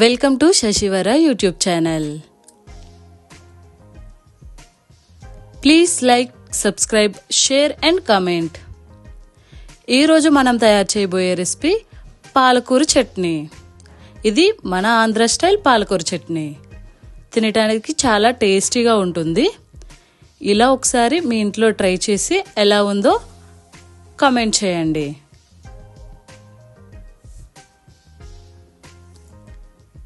Welcome to Shashivara YouTube channel. Please like subscribe share and comment. ఈరోజు మనం తయారు చేయబోయే రెసిపీ పాలకూర చట్నీ. ఇది మన ఆంధ్ర స్టైల్ పాలకూర చట్నీ. తినటానికి చాలా టేస్టీగా ఉంటుంది. ఇలా ఒకసారి మీ ఇంట్లో ట్రై చేసి ఎలా ఉందో కమెంట్ చేయండి.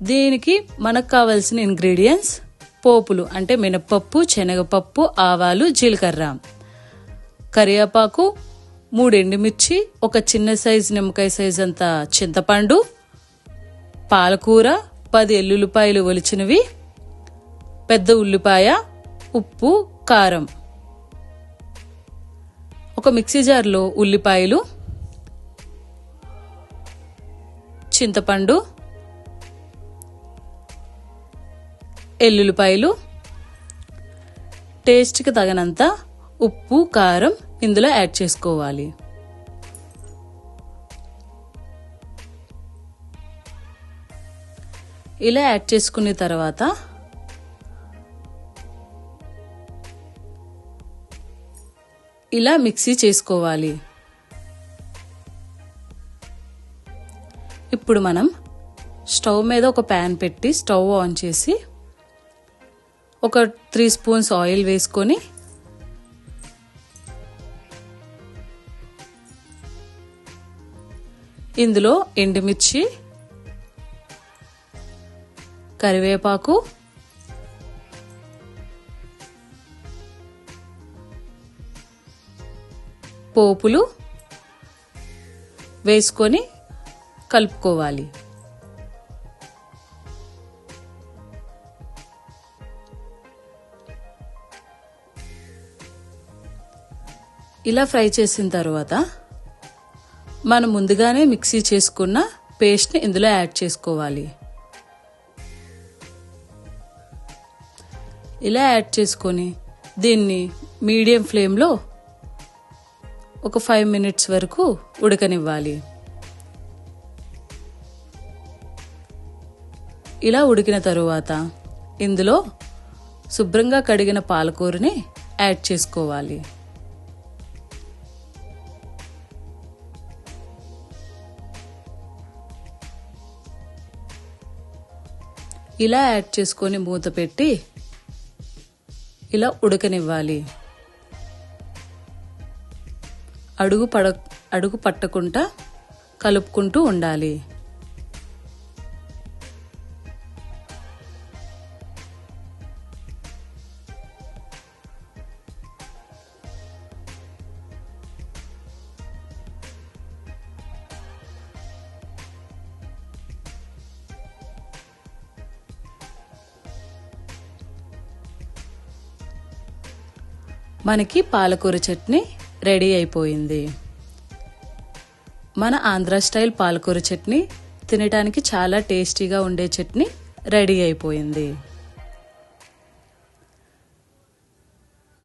దీనికి మనకు కావాల్సిన ఇంగ్రీడియంట్స్ పోపులు అంటే మినపప్పు శనగపప్పు ఆవాలు జీలకర్ర. కరివేపాకు మూడు ఎండుమిర్చి ఒక చిన్న సైజు నిమ్మకాయ సైజు అంత చింతపండు పాలకూర పది ఎల్లుల్లిపాయలు ఒలిచినవి పెద్ద ఉల్లిపాయ ఉప్పు కారం. ఒక మిక్సీ జార్లో ఉల్లిపాయలు చింతపండు ఎల్లుల్లిపాయలు టేస్ట్కి తగినంత ఉప్పు కారం ఇందులో యాడ్ చేసుకోవాలి. ఇలా యాడ్ చేసుకున్న తర్వాత ఇలా మిక్సీ చేసుకోవాలి. ఇప్పుడు మనం స్టవ్ మీద ఒక ప్యాన్ పెట్టి స్టవ్ ఆన్ చేసి ఒక త్రీ స్పూన్స్ ఆయిల్ వేసుకొని ఇందులో ఎండుమిర్చి కరివేపాకు పోపులు వేసుకొని కలుపుకోవాలి. ఇలా ఫ్రై చేసిన తర్వాత మనం ముందుగానే మిక్సీ చేసుకున్న పేస్ట్ని ఇందులో యాడ్ చేసుకోవాలి. ఇలా యాడ్ చేసుకొని దీన్ని మీడియం ఫ్లేమ్లో ఒక ఫైవ్ మినిట్స్ వరకు ఉడకనివ్వాలి. ఇలా ఉడికిన తరువాత ఇందులో శుభ్రంగా కడిగిన పాలకూరని యాడ్ చేసుకోవాలి. ఇలా యాడ్ చేసుకొని మూత పెట్టి ఇలా ఉడకనివ్వాలి. అడుగు పడ అడుగు పట్టకుండా కలుపుకుంటూ ఉండాలి. మనకి పాలకూర చట్నీ రెడీ అయిపోయింది. మన ఆంధ్ర స్టైల్ పాలకూర చట్నీ తినడానికి చాలా టేస్టీగా ఉండే చట్నీ రెడీ అయిపోయింది.